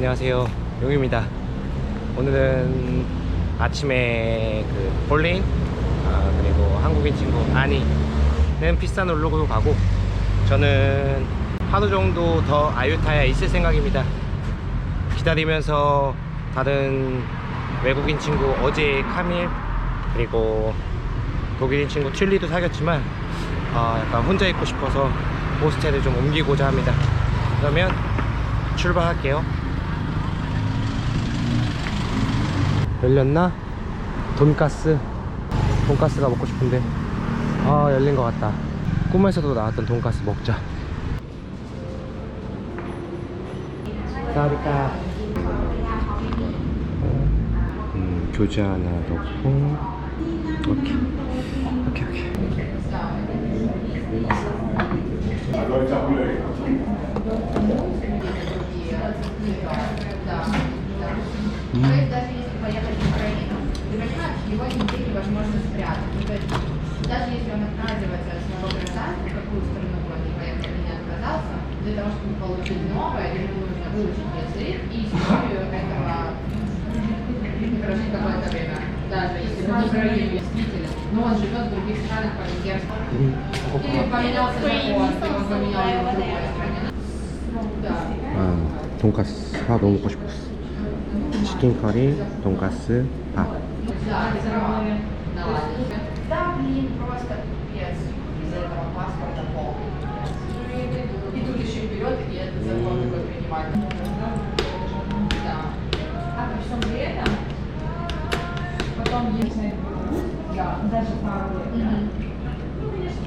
안녕하세요. 용입니다. 오늘은 아침에 그 폴린 아, 그리고 한국인 친구 아니는 비싼 놀러고 가고 저는 하루 정도 더 아유타야에 있을 생각입니다. 기다리면서 다른 외국인 친구 어제 카밀 그리고 독일인 친구 튤리도 사귀었지만 아, 약간 혼자 있고 싶어서 호스텔을 좀 옮기고자 합니다. 그러면 출발할게요 열렸나? 돈가스. 돈가스가 먹고 싶은데. 아 열린 것 같다. 꿈에서도 나왔던 돈가스 먹자. 사리까 음, 교자 하나 넣고. 오케이. 오케이 오케이 понимаешь, его нигде невозможно спрятать. Ну, то есть, даже если он отказывается от своего гражданства, в какую страну бы он ни поехал и не отказался, для того, чтобы получить новое, ему нужно выучить язык и историю этого прожить какое-то время. Даже если он в Украине действительно, но он живет в других странах по венгерски. 음, Или поменялся закон, и он поменял его в другой стране. Ну, да. 아, 돈가스 아 너무 먹고 싶었어 치킨 커리 돈가스 밥 Да, ты права. Да, просто капец. Из этого паспорта полный. И тут еще вперед, и этот закон такой принимать. Да. А при всем при этом, потом есть на да, даже пару Ну, конечно,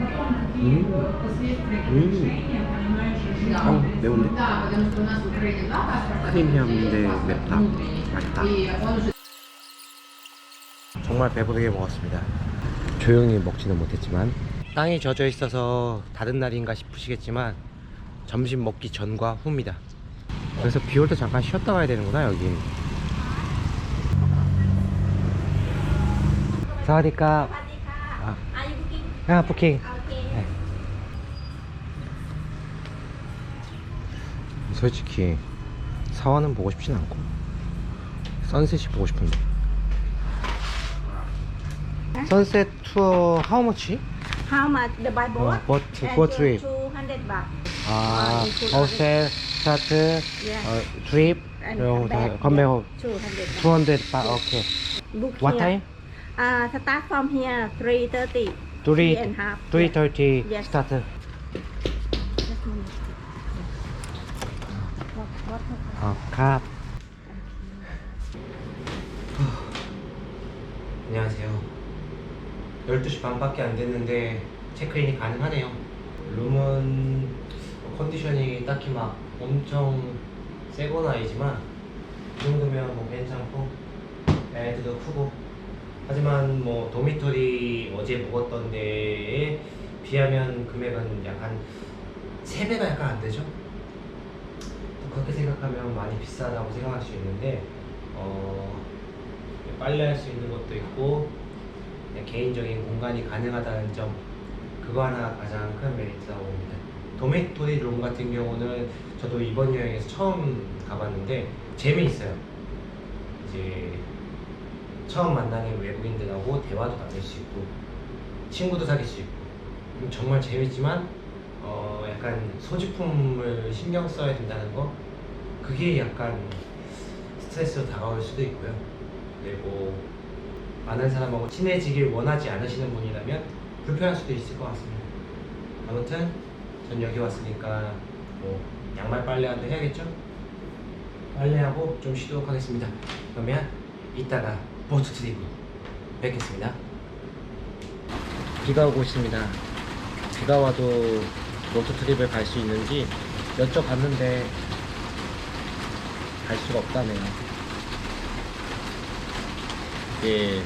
потом какие последствия решения, понимаешь. Да, потому что у нас в Украине два паспорта. И он уже 정말 배부르게 먹었습니다 조용히 먹지는 못했지만 땅이 젖어 있어서 다른 날인가 싶으시겠지만 점심 먹기 전과 후입니다 그래서 비 올 때 잠깐 쉬었다 가야 되는구나 여긴 사와디카 아? 아 부킹 Okay. 네. 솔직히 사원은 보고 싶진 않고 선셋이 보고 싶은데 선셋 투어 how much? How much the by boat? 어, boat, And boat two- trip. 200 baht. 아, include 호텔, 스타트, Yeah. 어, 트립, And come back. 컴백 yeah, 200 baht. 200바 오케이. Book What here. time? Uh, start from here 3.30. 3 Three and half. 3:30 Yes. 스타트. Just a minute. What, what? 아, 컵. 안녕하세요. 12시 반밖에 안 됐는데 체크인이 가능하네요. 룸은 컨디션이 딱히 막 엄청 새건 아니지만 이 정도면 뭐 괜찮고 베드도 크고 하지만 뭐 도미토리 어제 묵었던 데에 비하면 금액은 약간 3배가 약간 안 되죠? 그렇게 생각하면 많이 비싸다고 생각할 수 있는데 어, 빨래 할 수 있는 것도 있고 개인적인 공간이 가능하다는 점 그거 하나 가장 큰 메리트라고 봅니다. 도메토리 룸 같은 경우는 저도 이번 여행에서 처음 가봤는데 재미있어요. 이제 처음 만나는 외국인들하고 대화도 나눌 수 있고 친구도 사귈 수 있고 음, 정말 재밌지만 어 약간 소지품을 신경 써야 된다는 거 그게 약간 스트레스로 다가올 수도 있고요. 그리고 많은 사람하고 친해지길 원하지 않으시는 분이라면 불편할 수도 있을 것 같습니다. 아무튼 전 여기 왔으니까 뭐 양말 빨래라도 해야겠죠? 빨래하고 좀 쉬도록 하겠습니다. 그러면 이따가 보트 트립 뵙겠습니다. 비가 오고 있습니다. 비가 와도 보트 트립을 갈 수 있는지 여쭤봤는데 갈 수가 없다네요. 이게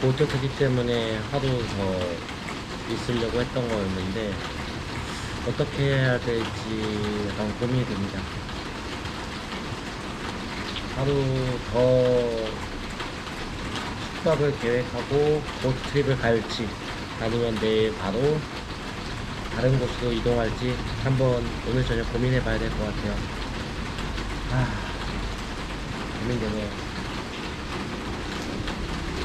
보트 트립 때문에 하루 더 있으려고 했던 거였는데 어떻게 해야 될지 약간 고민이 됩니다. 하루 더 숙박을 계획하고 보트 트립을 갈지 아니면 내일 바로 다른 곳으로 이동할지 한번 오늘 저녁 고민해 봐야 될 것 같아요. 아, 거네요.